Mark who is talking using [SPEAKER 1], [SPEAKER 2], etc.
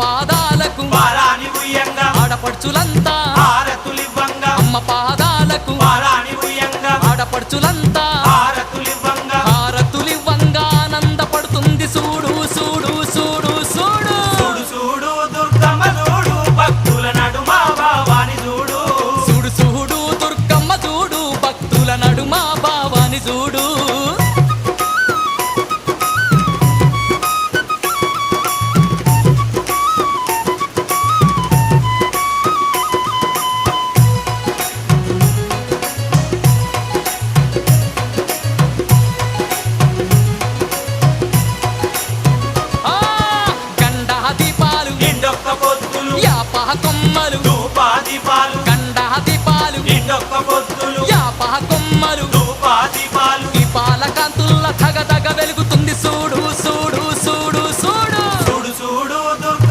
[SPEAKER 1] పాదాలకు ఆడపడుచులంతా అమ్మ పాదాలకు ఆడపడుచులంతా
[SPEAKER 2] హారతులివ్వంగా
[SPEAKER 1] ఆనందపడుతుంది. చూడు చూడు చూడు చూడు
[SPEAKER 2] చూడు దుర్గమ్మ చూడు భక్తుల నడుమ భావాని చూడు
[SPEAKER 1] చూడు చూడు దుర్గమ్మ చూడు భక్తుల నడుమ భావాని చూడు నిండొక్క పొద్దులు యాపహ కొమ్మలు.
[SPEAKER 2] దూపాది పాలు గండాది పాలు నిండొక్క పొద్దులు
[SPEAKER 1] యాపహ కొమ్మలు.
[SPEAKER 2] దూపాది
[SPEAKER 1] పాలు ఈ
[SPEAKER 2] పాల కాంతుల